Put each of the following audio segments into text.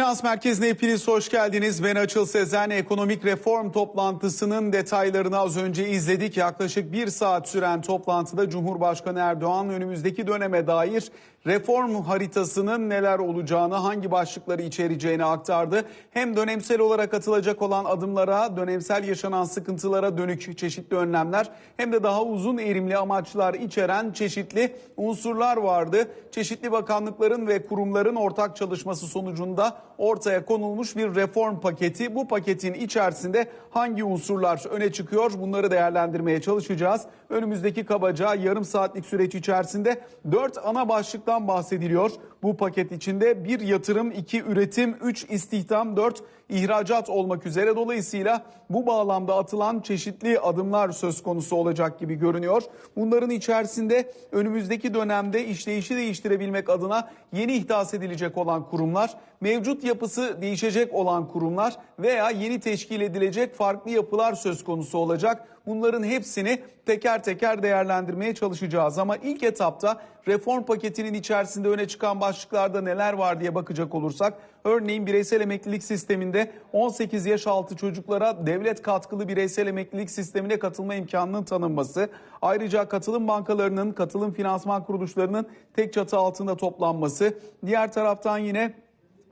Finans Merkezi'ne hepiniz hoş geldiniz. Ben Açıl Sezen ekonomik reform toplantısının detaylarını az önce izledik. Yaklaşık bir saat süren toplantıda Cumhurbaşkanı Erdoğan önümüzdeki döneme dair reform haritasının neler olacağını, hangi başlıkları içereceğini aktardı. Hem dönemsel olarak atılacak olan adımlara, dönemsel yaşanan sıkıntılara dönük çeşitli önlemler hem de daha uzun erimli amaçlar içeren çeşitli unsurlar vardı. Çeşitli bakanlıkların ve kurumların ortak çalışması sonucunda ortaya konulmuş bir reform paketi. Bu paketin içerisinde hangi unsurlar öne çıkıyor bunları değerlendirmeye çalışacağız. Önümüzdeki kabaca yarım saatlik süreç içerisinde 4 ana başlıktan bahsediliyor. Bu paket içinde bir yatırım, iki üretim, üç istihdam, dört ihracat olmak üzere. Dolayısıyla bu bağlamda atılan çeşitli adımlar söz konusu olacak gibi görünüyor. Bunların içerisinde önümüzdeki dönemde işleyişi değiştirebilmek adına yeni ihdas edilecek olan kurumlar, mevcut yapısı değişecek olan kurumlar veya yeni teşkil edilecek farklı yapılar söz konusu olacak. Bunların hepsini teker teker değerlendirmeye çalışacağız. Ama ilk etapta reform paketinin içerisinde öne çıkan başlıklarda neler var diye bakacak olursak örneğin bireysel emeklilik sisteminde 18 yaş altı çocuklara devlet katkılı bireysel emeklilik sistemine katılma imkanının tanınması, ayrıca katılım bankalarının, katılım finansman kuruluşlarının tek çatı altında toplanması, diğer taraftan yine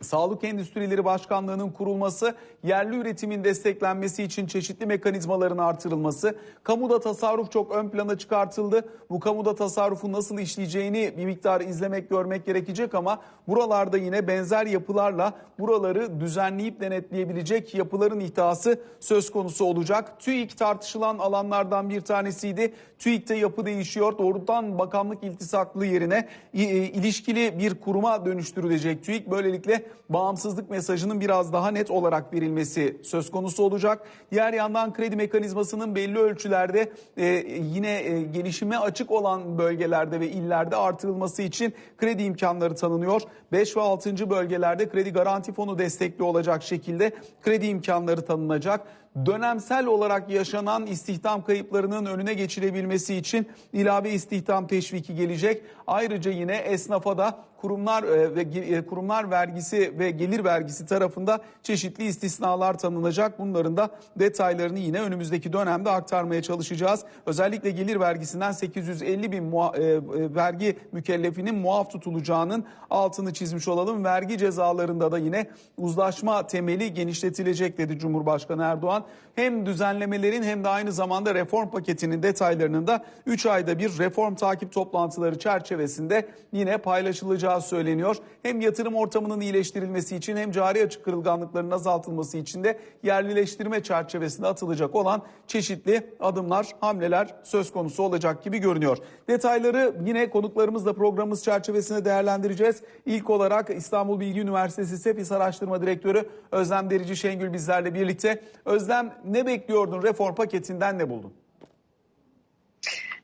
Sağlık Endüstrileri Başkanlığı'nın kurulması, yerli üretimin desteklenmesi için çeşitli mekanizmaların artırılması, kamuda tasarruf çok ön plana çıkartıldı. Bu kamuda tasarrufun nasıl işleyeceğini bir miktar izlemek, görmek gerekecek ama buralarda yine benzer yapılarla buraları düzenleyip denetleyebilecek yapıların ihtiyası söz konusu olacak. TÜİK tartışılan alanlardan bir tanesiydi. TÜİK'te yapı değişiyor. Doğrudan bakanlık iltisaklı yerine ilişkili bir kuruma dönüştürülecek TÜİK. Böylelikle bağımsızlık mesajının biraz daha net olarak verilmesi söz konusu olacak. Diğer yandan kredi mekanizmasının belli ölçülerde e, yine e, gelişime açık olan bölgelerde ve illerde artırılması için kredi imkanları tanınıyor. 5 ve 6. bölgelerde kredi garanti fonu destekli olacak şekilde kredi imkanları tanınacak dönemsel olarak yaşanan istihdam kayıplarının önüne geçilebilmesi için ilave istihdam teşviki gelecek. Ayrıca yine esnafa da kurumlar e, ve e, kurumlar vergisi ve gelir vergisi tarafında çeşitli istisnalar tanınacak. Bunların da detaylarını yine önümüzdeki dönemde aktarmaya çalışacağız. Özellikle gelir vergisinden 850 bin muha, e, e, vergi mükellefinin muaf tutulacağının altını çizmiş olalım. Vergi cezalarında da yine uzlaşma temeli genişletilecek dedi Cumhurbaşkanı Erdoğan. Hem düzenlemelerin hem de aynı zamanda reform paketinin detaylarının da 3 ayda bir reform takip toplantıları çerçevesinde yine paylaşılacağı söyleniyor. Hem yatırım ortamının iyileştirilmesi için hem cari açık kırılganlıkların azaltılması için de yerlileştirme çerçevesinde atılacak olan çeşitli adımlar, hamleler söz konusu olacak gibi görünüyor. Detayları yine konuklarımızla programımız çerçevesinde değerlendireceğiz. İlk olarak İstanbul Bilgi Üniversitesi SEFİS Araştırma Direktörü Özlem Derici Şengül bizlerle birlikte. Özlem ne bekliyordun reform paketinden ne buldun?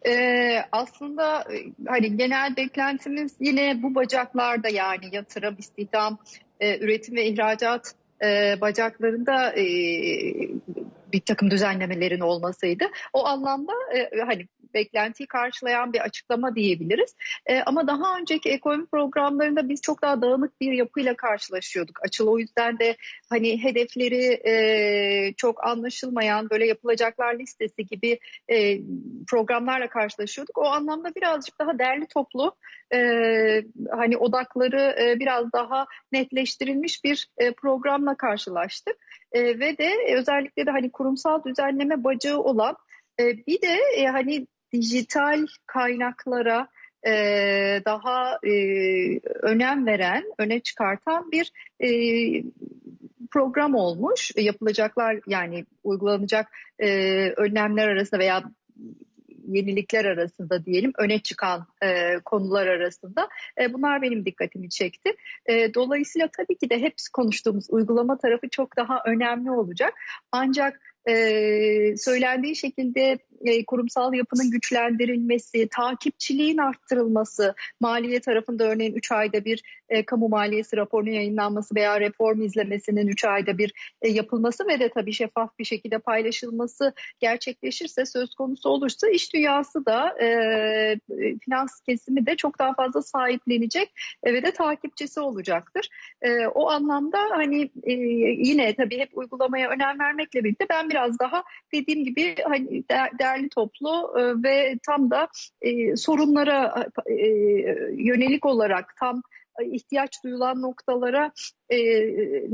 Ee, aslında hani genel beklentimiz yine bu bacaklarda yani yatırım, istihdam, e, üretim ve ihracat e, bacaklarında e, bir takım düzenlemelerin olmasıydı. O anlamda e, hani beklentiyi karşılayan bir açıklama diyebiliriz. E, ama daha önceki ekonomi programlarında biz çok daha dağınık bir yapıyla karşılaşıyorduk. Açıl o yüzden de hani hedefleri e, çok anlaşılmayan böyle yapılacaklar listesi gibi e, programlarla karşılaşıyorduk. O anlamda birazcık daha derli toplu e, hani odakları e, biraz daha netleştirilmiş bir e, programla karşılaştık. E, ve de özellikle de hani kurumsal düzenleme bacağı olan e, bir de e, hani dijital kaynaklara e, daha e, önem veren, öne çıkartan bir e, program olmuş. Yapılacaklar yani uygulanacak e, önlemler arasında veya yenilikler arasında diyelim öne çıkan e, konular arasında e, bunlar benim dikkatimi çekti. E, dolayısıyla tabii ki de hep konuştuğumuz uygulama tarafı çok daha önemli olacak. Ancak e, söylendiği şekilde e, kurumsal yapının güçlendirilmesi, takipçiliğin arttırılması, maliye tarafında örneğin 3 ayda bir e, kamu maliyesi raporunun yayınlanması veya reform izlemesinin 3 ayda bir e, yapılması ve de tabii şeffaf bir şekilde paylaşılması gerçekleşirse söz konusu olursa iş dünyası da e, finans kesimi de çok daha fazla sahiplenecek ve de takipçisi olacaktır. O anlamda hani yine tabii hep uygulamaya önem vermekle birlikte ben biraz daha dediğim gibi hani değerli toplu ve tam da sorunlara yönelik olarak tam ihtiyaç duyulan noktalara e,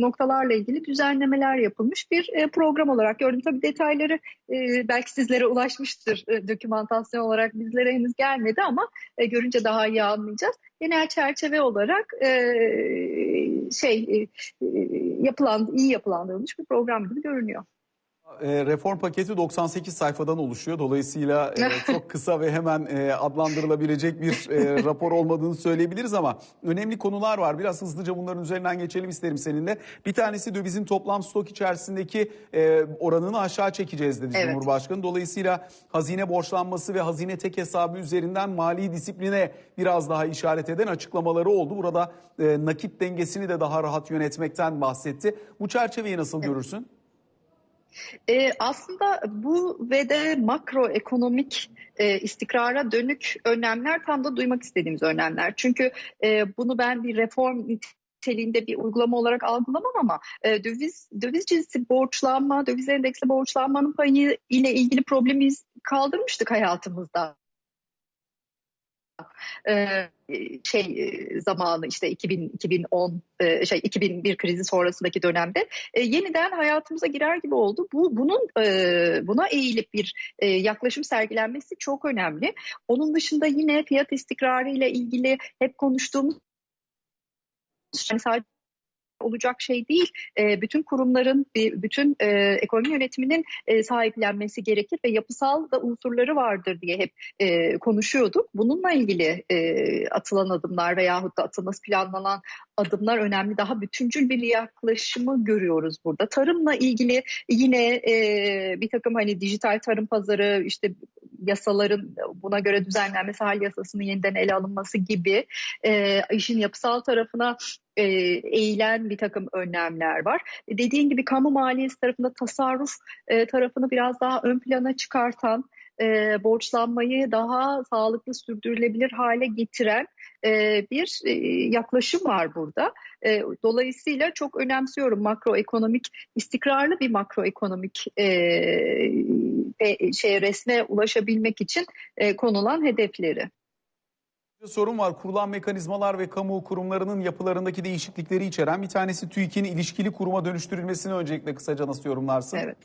noktalarla ilgili düzenlemeler yapılmış bir e, program olarak gördüm. Tabii detayları e, belki sizlere ulaşmıştır e, dokümantasyon olarak bizlere henüz gelmedi ama e, görünce daha iyi anlayacağız. Genel çerçeve olarak e, şey e, yapılan iyi yapılandırılmış bir program gibi görünüyor. E, reform paketi 98 sayfadan oluşuyor. Dolayısıyla e, çok kısa ve hemen e, adlandırılabilecek bir rapor olmadığını söyleyebiliriz ama önemli konular var. Biraz hızlıca bunların üzerinden geçelim isterim seninle. Bir tanesi dövizin toplam stok içerisindeki oranını aşağı çekeceğiz dedi evet. Cumhurbaşkanı. Dolayısıyla hazine borçlanması ve hazine tek hesabı üzerinden mali disipline biraz daha işaret eden açıklamaları oldu. Burada nakit dengesini de daha rahat yönetmekten bahsetti. Bu çerçeveyi nasıl evet. görürsün? E, aslında bu ve de makroekonomik e, istikrara dönük önlemler tam da duymak istediğimiz önlemler. Çünkü e, bunu ben bir reform niteliğinde bir uygulama olarak algılamam ama e, döviz döviz cinsi borçlanma, döviz endeksli borçlanmanın payı ile ilgili problemi kaldırmıştık hayatımızda. Ee, şey e, zamanı işte 2000 2010 e, şey 2001 krizi sonrasındaki dönemde e, yeniden hayatımıza girer gibi oldu. Bu bunun buna eğilip bir yaklaşım sergilenmesi çok önemli. Onun dışında yine fiyat istikrarı ile ilgili hep konuştuğumuz yani sadece olacak şey değil. E, bütün kurumların, bütün e, ekonomi yönetiminin e, sahiplenmesi gerekir ve yapısal da unsurları vardır diye hep e, konuşuyorduk. Bununla ilgili e, atılan adımlar veyahut da atılması planlanan adımlar önemli. Daha bütüncül bir yaklaşımı görüyoruz burada. Tarımla ilgili yine e, bir takım hani dijital tarım pazarı işte yasaların buna göre düzenlenmesi, hal yasasının yeniden ele alınması gibi e, işin yapısal tarafına e, eğilen bir takım önlemler var. Dediğin gibi kamu maliyesi tarafında tasarruf e, tarafını biraz daha ön plana çıkartan, e, borçlanmayı daha sağlıklı sürdürülebilir hale getiren e, bir e, yaklaşım var burada. E, dolayısıyla çok önemsiyorum makroekonomik istikrarlı bir makroekonomik e, e, şey resme ulaşabilmek için e, konulan hedefleri. Sorun var. Kurulan mekanizmalar ve kamu kurumlarının yapılarındaki değişiklikleri içeren bir tanesi TÜİK'in ilişkili kuruma dönüştürülmesini öncelikle kısaca nasıl yorumlarsın? Evet.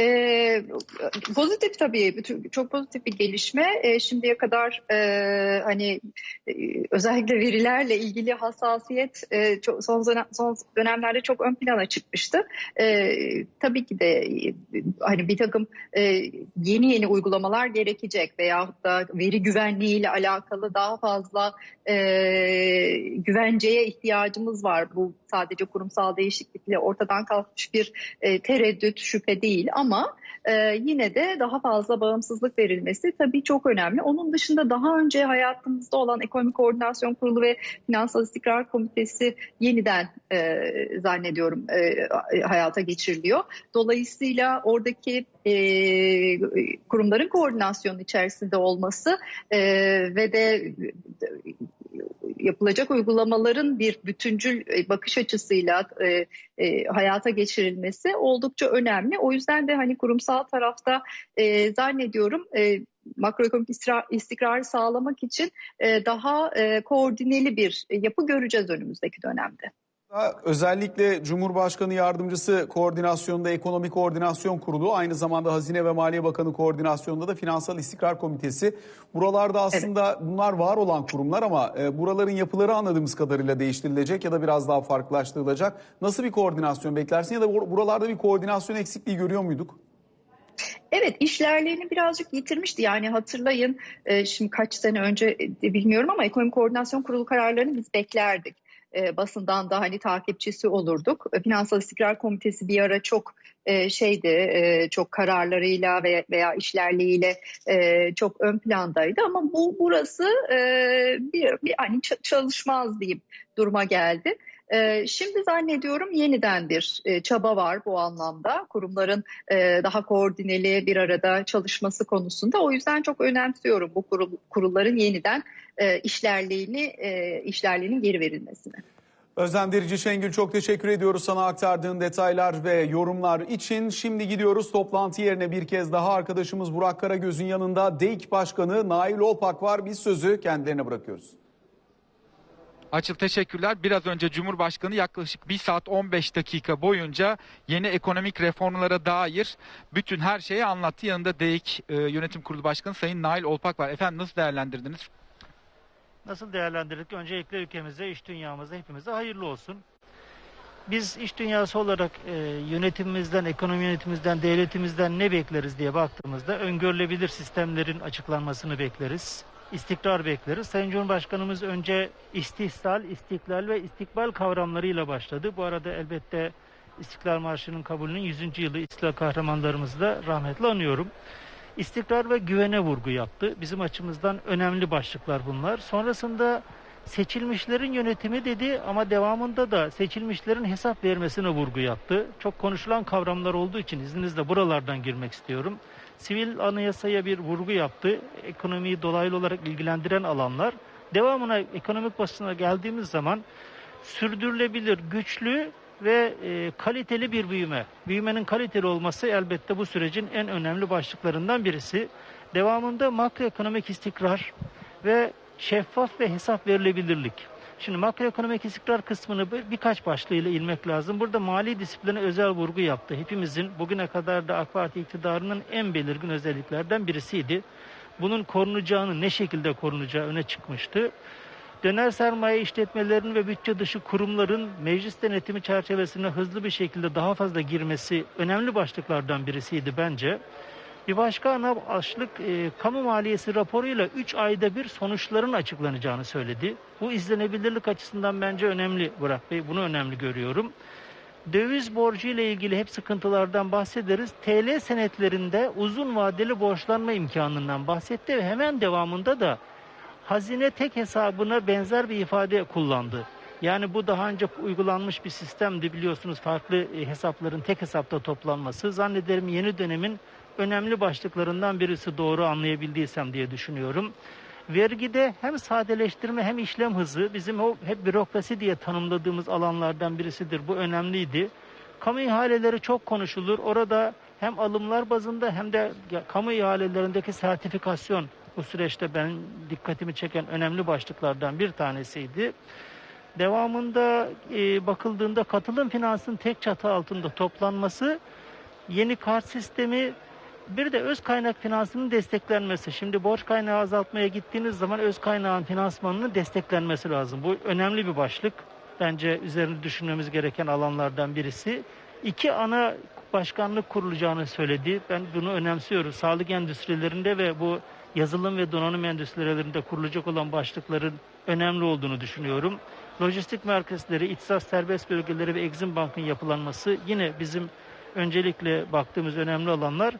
E, pozitif tabii, çok pozitif bir gelişme. E, şimdiye kadar e, hani e, özellikle verilerle ilgili hassasiyet e, çok, son, son dönemlerde çok ön plana çıkmıştı. E, tabii ki de e, hani bir takım e, yeni yeni uygulamalar gerekecek veyahut da veri güvenliği ile alakalı daha fazla e, güvenceye ihtiyacımız var. Bu sadece kurumsal değişiklikle ortadan kalkmış bir e, tereddüt, şüphe değil ama e, yine de daha fazla bağımsızlık verilmesi tabii çok önemli. Onun dışında daha önce hayatımızda olan Ekonomik Koordinasyon Kurulu ve Finansal İstikrar Komitesi yeniden e, zannediyorum e, hayata geçiriliyor. Dolayısıyla oradaki e, kurumların koordinasyonu içerisinde olması e, ve de yapılacak uygulamaların bir bütüncül e, bakış açısıyla e, e, hayata geçirilmesi oldukça önemli. O yüzden de hani kurumsal tarafta e, zannediyorum e, makroekonomik istikrarı sağlamak için e, daha e, koordineli bir yapı göreceğiz önümüzdeki dönemde. Özellikle Cumhurbaşkanı Yardımcısı koordinasyonunda Ekonomi Koordinasyon Kurulu, aynı zamanda Hazine ve Maliye Bakanı koordinasyonunda da Finansal İstikrar Komitesi. Buralarda aslında evet. bunlar var olan kurumlar ama e, buraların yapıları anladığımız kadarıyla değiştirilecek ya da biraz daha farklılaştırılacak. Nasıl bir koordinasyon beklersin ya da buralarda bir koordinasyon eksikliği görüyor muyduk? Evet işlerlerini birazcık yitirmişti. Yani hatırlayın e, şimdi kaç sene önce e, bilmiyorum ama Ekonomi Koordinasyon Kurulu kararlarını biz beklerdik e, basından da hani takipçisi olurduk. E, Finansal İstikrar Komitesi bir ara çok e, şeydi, çok kararlarıyla veya, veya işlerliğiyle e, çok ön plandaydı ama bu burası bir, bir hani çalışmaz diyeyim duruma geldi. E, şimdi zannediyorum yeniden bir e, çaba var bu anlamda kurumların e, daha koordineli bir arada çalışması konusunda. O yüzden çok önemsiyorum bu kurul, kurulların yeniden e, işlerliğini işlerliğinin geri verilmesini. Özlem Derici Şengül çok teşekkür ediyoruz sana aktardığın detaylar ve yorumlar için. Şimdi gidiyoruz toplantı yerine bir kez daha arkadaşımız Burak Karagöz'ün yanında DEİK Başkanı Nail Olpak var. Biz sözü kendilerine bırakıyoruz. Açıl teşekkürler. Biraz önce Cumhurbaşkanı yaklaşık 1 saat 15 dakika boyunca yeni ekonomik reformlara dair bütün her şeyi anlattı. Yanında DEİK e, Yönetim Kurulu Başkanı Sayın Nail Olpak var. Efendim nasıl değerlendirdiniz? Nasıl değerlendirdik? Öncelikle ülkemize, iş dünyamıza, hepimize hayırlı olsun. Biz iş dünyası olarak e, yönetimimizden, ekonomi yönetimimizden, devletimizden ne bekleriz diye baktığımızda öngörülebilir sistemlerin açıklanmasını bekleriz. İstikrar bekleriz. Sayın Cumhurbaşkanımız önce istihsal, istiklal ve istikbal kavramlarıyla başladı. Bu arada elbette İstiklal Marşı'nın kabulünün 100. yılı İstiklal kahramanlarımızı da rahmetle anıyorum. İstikrar ve güvene vurgu yaptı. Bizim açımızdan önemli başlıklar bunlar. Sonrasında seçilmişlerin yönetimi dedi ama devamında da seçilmişlerin hesap vermesine vurgu yaptı. Çok konuşulan kavramlar olduğu için izninizle buralardan girmek istiyorum. Sivil anayasaya bir vurgu yaptı. Ekonomiyi dolaylı olarak ilgilendiren alanlar. Devamına ekonomik basına geldiğimiz zaman sürdürülebilir, güçlü ve e, kaliteli bir büyüme. Büyümenin kaliteli olması elbette bu sürecin en önemli başlıklarından birisi. Devamında makroekonomik istikrar ve şeffaf ve hesap verilebilirlik. Şimdi makroekonomik istikrar kısmını bir- birkaç başlığıyla ilmek lazım. Burada mali disipline özel vurgu yaptı. Hepimizin bugüne kadar da AK Parti iktidarının en belirgin özelliklerden birisiydi. Bunun korunacağını, ne şekilde korunacağı öne çıkmıştı. Döner sermaye işletmelerinin ve bütçe dışı kurumların meclis denetimi çerçevesine hızlı bir şekilde daha fazla girmesi önemli başlıklardan birisiydi bence. Bir başka ana başlık e, kamu maliyesi raporuyla 3 ayda bir sonuçların açıklanacağını söyledi. Bu izlenebilirlik açısından bence önemli Burak Bey. Bunu önemli görüyorum. Döviz borcu ile ilgili hep sıkıntılardan bahsederiz. TL senetlerinde uzun vadeli borçlanma imkanından bahsetti ve hemen devamında da hazine tek hesabına benzer bir ifade kullandı. Yani bu daha önce uygulanmış bir sistemdi biliyorsunuz farklı e, hesapların tek hesapta toplanması. Zannederim yeni dönemin önemli başlıklarından birisi doğru anlayabildiysem diye düşünüyorum. Vergide hem sadeleştirme hem işlem hızı bizim o hep bürokrasi diye tanımladığımız alanlardan birisidir. Bu önemliydi. Kamu ihaleleri çok konuşulur. Orada hem alımlar bazında hem de kamu ihalelerindeki sertifikasyon bu süreçte ben dikkatimi çeken önemli başlıklardan bir tanesiydi. Devamında e, bakıldığında katılım finansın tek çatı altında toplanması, yeni kart sistemi, bir de öz kaynak finansının desteklenmesi. Şimdi borç kaynağı azaltmaya gittiğiniz zaman öz kaynağın finansmanının desteklenmesi lazım. Bu önemli bir başlık. Bence üzerinde düşünmemiz gereken alanlardan birisi. İki ana başkanlık kurulacağını söyledi. Ben bunu önemsiyorum. Sağlık endüstrilerinde ve bu yazılım ve donanım endüstrilerinde kurulacak olan başlıkların önemli olduğunu düşünüyorum. Lojistik merkezleri, ihtisas serbest bölgeleri ve Exim Bank'ın yapılanması yine bizim öncelikle baktığımız önemli alanlar.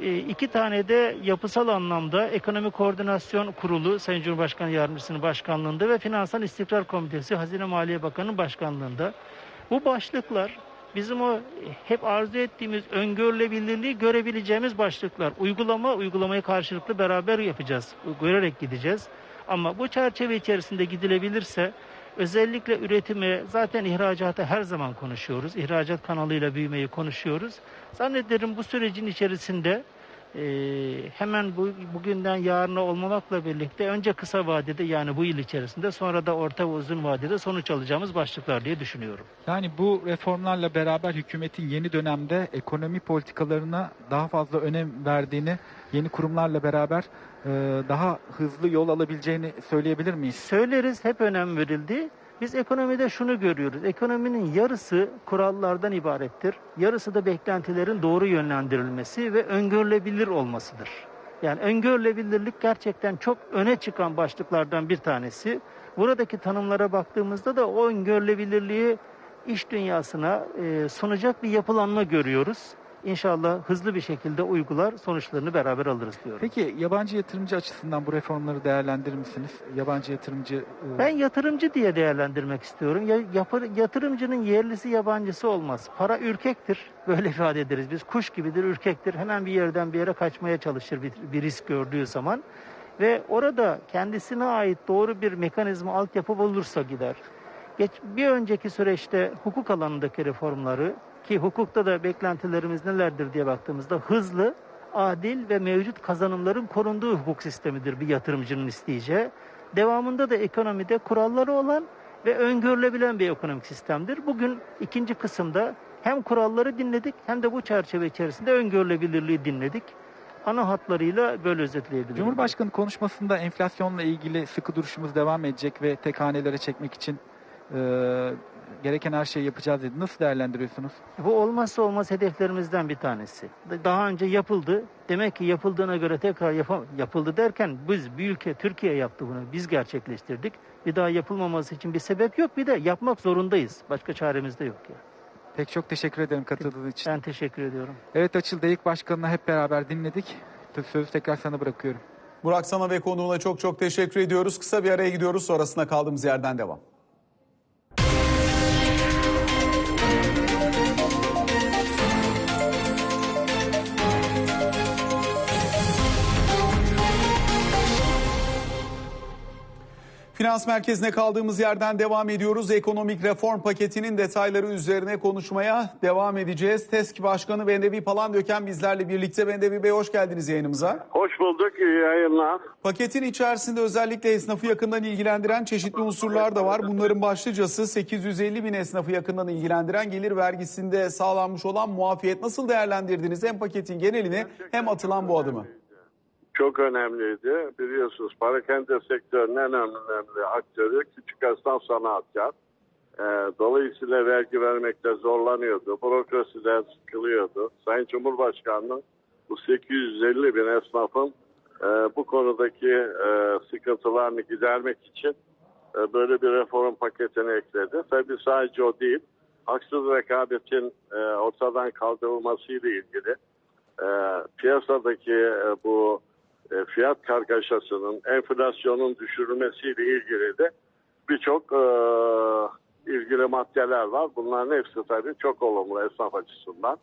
E, iki tane de yapısal anlamda Ekonomi Koordinasyon Kurulu Sayın Cumhurbaşkanı Yardımcısının başkanlığında ve Finansal İstikrar Komitesi Hazine Maliye Bakanı'nın başkanlığında. Bu başlıklar bizim o hep arzu ettiğimiz öngörülebilirliği görebileceğimiz başlıklar. Uygulama, uygulamayı karşılıklı beraber yapacağız. Görerek gideceğiz. Ama bu çerçeve içerisinde gidilebilirse özellikle üretime zaten ihracata her zaman konuşuyoruz. İhracat kanalıyla büyümeyi konuşuyoruz. Zannederim bu sürecin içerisinde e, hemen bu, bugünden yarına olmamakla birlikte önce kısa vadede yani bu yıl içerisinde sonra da orta ve uzun vadede sonuç alacağımız başlıklar diye düşünüyorum. Yani bu reformlarla beraber hükümetin yeni dönemde ekonomi politikalarına daha fazla önem verdiğini, yeni kurumlarla beraber e, daha hızlı yol alabileceğini söyleyebilir miyiz? Söyleriz hep önem verildi. Biz ekonomide şunu görüyoruz. Ekonominin yarısı kurallardan ibarettir. Yarısı da beklentilerin doğru yönlendirilmesi ve öngörülebilir olmasıdır. Yani öngörülebilirlik gerçekten çok öne çıkan başlıklardan bir tanesi. Buradaki tanımlara baktığımızda da o öngörülebilirliği iş dünyasına e, sunacak bir yapılanma görüyoruz. İnşallah hızlı bir şekilde uygular, sonuçlarını beraber alırız diyorum. Peki yabancı yatırımcı açısından bu reformları değerlendirir misiniz? Yabancı yatırımcı e, Ben yatırımcı diye değerlendirmek istiyorum. Ya, yapı- yatırımcının yerlisi yabancısı olmaz. Para ürkektir. Böyle ifade ederiz biz. Kuş gibidir, ürkektir. Hemen bir yerden bir yere kaçmaya çalışır bir, bir risk gördüğü zaman. Ve orada kendisine ait doğru bir mekanizma, altyapı bulursa gider. Geç, bir önceki süreçte hukuk alanındaki reformları ki hukukta da beklentilerimiz nelerdir diye baktığımızda hızlı, adil ve mevcut kazanımların korunduğu hukuk sistemidir bir yatırımcının isteyeceği. Devamında da ekonomide kuralları olan ve öngörülebilen bir ekonomik sistemdir. Bugün ikinci kısımda hem kuralları dinledik hem de bu çerçeve içerisinde öngörülebilirliği dinledik. Ana hatlarıyla böyle özetleyebilirim. Cumhurbaşkanı konuşmasında enflasyonla ilgili sıkı duruşumuz devam edecek ve tek hanelere çekmek için gereken her şeyi yapacağız dedi. Nasıl değerlendiriyorsunuz? Bu olmazsa olmaz hedeflerimizden bir tanesi. Daha önce yapıldı. Demek ki yapıldığına göre tekrar yapam yapıldı derken biz bir ülke Türkiye yaptı bunu. Biz gerçekleştirdik. Bir daha yapılmaması için bir sebep yok. Bir de yapmak zorundayız. Başka çaremiz de yok ya. Pek çok teşekkür ederim katıldığınız için. Ben teşekkür ediyorum. Evet Açıl Deyik Başkanı'na hep beraber dinledik. Sözü tekrar sana bırakıyorum. Burak sana ve konuğuna çok çok teşekkür ediyoruz. Kısa bir araya gidiyoruz. Sonrasında kaldığımız yerden devam. Finans merkezine kaldığımız yerden devam ediyoruz. Ekonomik reform paketinin detayları üzerine konuşmaya devam edeceğiz. TESK Başkanı Bendevi Palandöken bizlerle birlikte. Bendevi Bey hoş geldiniz yayınımıza. Hoş bulduk, iyi yayınlar. Paketin içerisinde özellikle esnafı yakından ilgilendiren çeşitli unsurlar da var. Bunların başlıcası 850 bin esnafı yakından ilgilendiren gelir vergisinde sağlanmış olan muafiyet. Nasıl değerlendirdiniz hem paketin genelini hem atılan bu adımı? Çok önemliydi. Biliyorsunuz parakende sektörünün en önemli aktörü küçük esnaf sanatkar. Ee, dolayısıyla vergi vermekte zorlanıyordu. Bürokrasiden sıkılıyordu. Sayın Cumhurbaşkanı'nın bu 850 bin esnafın e, bu konudaki e, sıkıntılarını gidermek için e, böyle bir reform paketini ekledi. Tabii sadece o değil. Haksız rekabetin e, ortadan kaldırılmasıyla ilgili e, piyasadaki e, bu e, fiyat kargaşasının, enflasyonun düşürülmesiyle ilgili de birçok e, ilgili maddeler var. Bunların hepsi tabii çok olumlu esnaf açısından.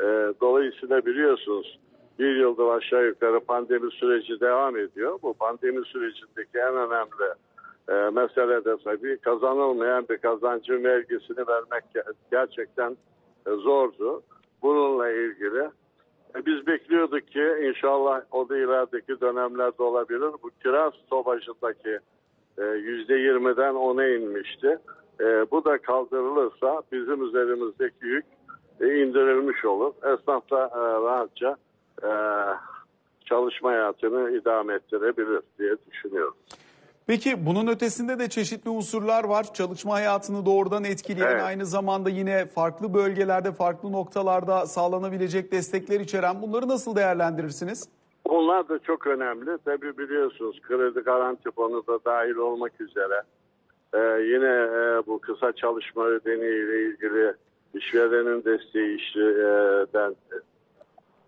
E, dolayısıyla biliyorsunuz bir yıldır aşağı yukarı pandemi süreci devam ediyor. Bu pandemi sürecindeki en önemli e, mesele de tabii kazanılmayan bir kazancın vergisini vermek ge- gerçekten e, zordu. Bununla ilgili e, Biz bekliyorduk ki inşallah o da ilerideki dönemlerde olabilir. Bu kiraz sobajındaki e, %20'den 10'a inmişti. E, bu da kaldırılırsa bizim üzerimizdeki yük e, indirilmiş olur. Esnaf da e, rahatça e, çalışma hayatını idame ettirebilir diye düşünüyorum. Peki bunun ötesinde de çeşitli unsurlar var. Çalışma hayatını doğrudan etkileyen Evet. aynı zamanda yine farklı bölgelerde, farklı noktalarda sağlanabilecek destekler içeren bunları nasıl değerlendirirsiniz? Onlar da çok önemli. Tabii biliyorsunuz kredi garanti fonu da dahil olmak üzere. Ee, yine e, bu kısa çalışma ödeneği ile ilgili işverenin desteği işten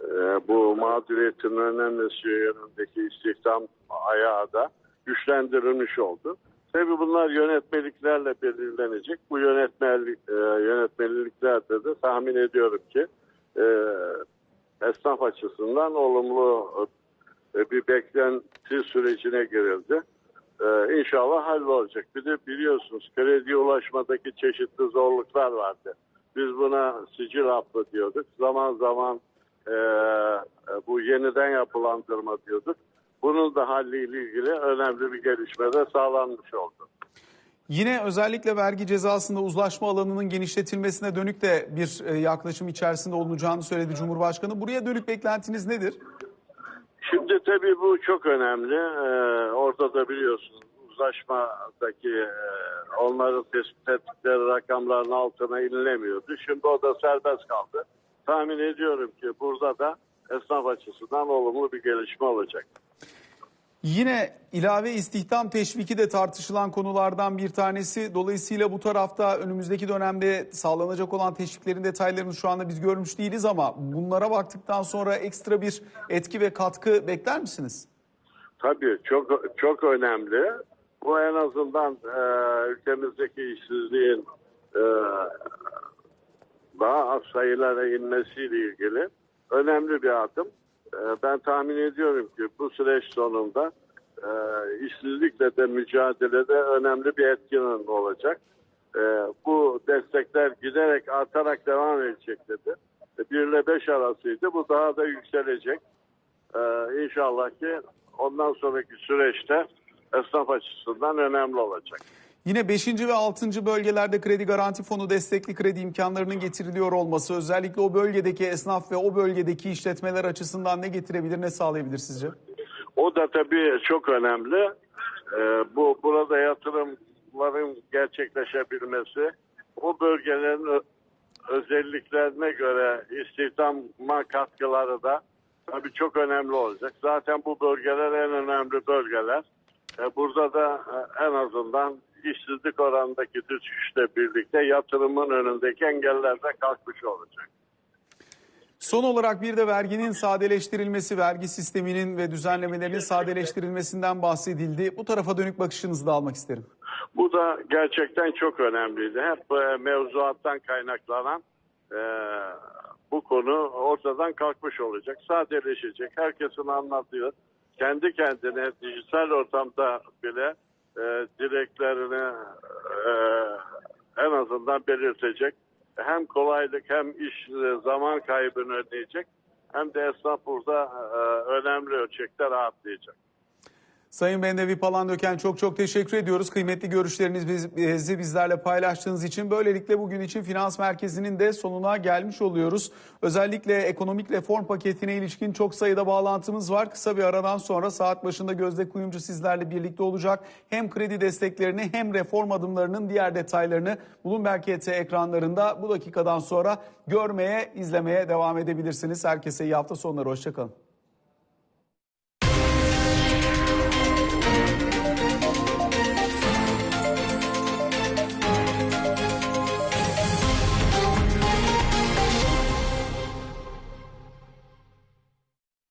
e, bu mağduriyetin önlenmesi yönündeki istihdam ayağı da güçlendirilmiş oldu. Tabii bunlar yönetmeliklerle belirlenecek. Bu yönetmelik, e, yönetmeliklerde de tahmin ediyorum ki e, esnaf açısından olumlu e, bir beklenti sürecine girildi. E, inşallah hallolacak. Bir de biliyorsunuz krediye ulaşmadaki çeşitli zorluklar vardı. Biz buna sicil affı diyorduk. Zaman zaman e, e, bu yeniden yapılandırma diyorduk. Bunun da halliyle ilgili önemli bir gelişme de sağlanmış oldu. Yine özellikle vergi cezasında uzlaşma alanının genişletilmesine dönük de bir e, yaklaşım içerisinde olunacağını söyledi Cumhurbaşkanı. Buraya dönük beklentiniz nedir? Şimdi tabii bu çok önemli. Ee, orada da biliyorsunuz uzlaşmadaki e, onların tespit ettikleri rakamların altına inilemiyordu. Şimdi o da serbest kaldı. Tahmin ediyorum ki burada da esnaf açısından olumlu bir gelişme olacak. Yine ilave istihdam teşviki de tartışılan konulardan bir tanesi. Dolayısıyla bu tarafta önümüzdeki dönemde sağlanacak olan teşviklerin detaylarını şu anda biz görmüş değiliz ama bunlara baktıktan sonra ekstra bir etki ve katkı bekler misiniz? Tabii çok çok önemli. Bu en azından e, ülkemizdeki işsizliğin e, daha az sayılara inmesiyle ilgili önemli bir adım. E, ben tahmin ediyorum ki bu süreç sonunda e, işsizlikle de mücadelede önemli bir etkinin olacak. E, bu destekler giderek artarak devam edecek dedi. 1 ile 5 arasıydı. Bu daha da yükselecek. Ee, inşallah ki ondan sonraki süreçte esnaf açısından önemli olacak. Yine 5. ve 6. bölgelerde kredi garanti fonu destekli kredi imkanlarının getiriliyor olması özellikle o bölgedeki esnaf ve o bölgedeki işletmeler açısından ne getirebilir ne sağlayabilir sizce? O da tabii çok önemli. Ee, bu burada yatırımların gerçekleşebilmesi, o bölgelerin özelliklerine göre istihdama katkıları da tabii çok önemli olacak. Zaten bu bölgeler en önemli bölgeler. Ee, burada da e, en azından işsizlik oranındaki düşüşle birlikte yatırımın önündeki engeller de kalkmış olacak. Son olarak bir de verginin sadeleştirilmesi, vergi sisteminin ve düzenlemelerinin sadeleştirilmesinden bahsedildi. Bu tarafa dönük bakışınızı da almak isterim. Bu da gerçekten çok önemliydi. Hep e, mevzuattan kaynaklanan e, bu konu ortadan kalkmış olacak. Sadeleşecek. Herkesin anlattığı kendi kendine dijital ortamda bile e, dileklerini e, en azından belirtecek. Hem kolaylık hem iş e, zaman kaybını önleyecek hem de esnaf burada e, önemli ölçekte rahatlayacak. Sayın Bendevi Palandöken çok çok teşekkür ediyoruz. Kıymetli görüşlerinizi bizlerle paylaştığınız için. Böylelikle bugün için Finans Merkezi'nin de sonuna gelmiş oluyoruz. Özellikle ekonomik reform paketine ilişkin çok sayıda bağlantımız var. Kısa bir aradan sonra saat başında Gözde Kuyumcu sizlerle birlikte olacak. Hem kredi desteklerini hem reform adımlarının diğer detaylarını Bloomberg KT ekranlarında bu dakikadan sonra görmeye, izlemeye devam edebilirsiniz. Herkese iyi hafta sonları. Hoşçakalın.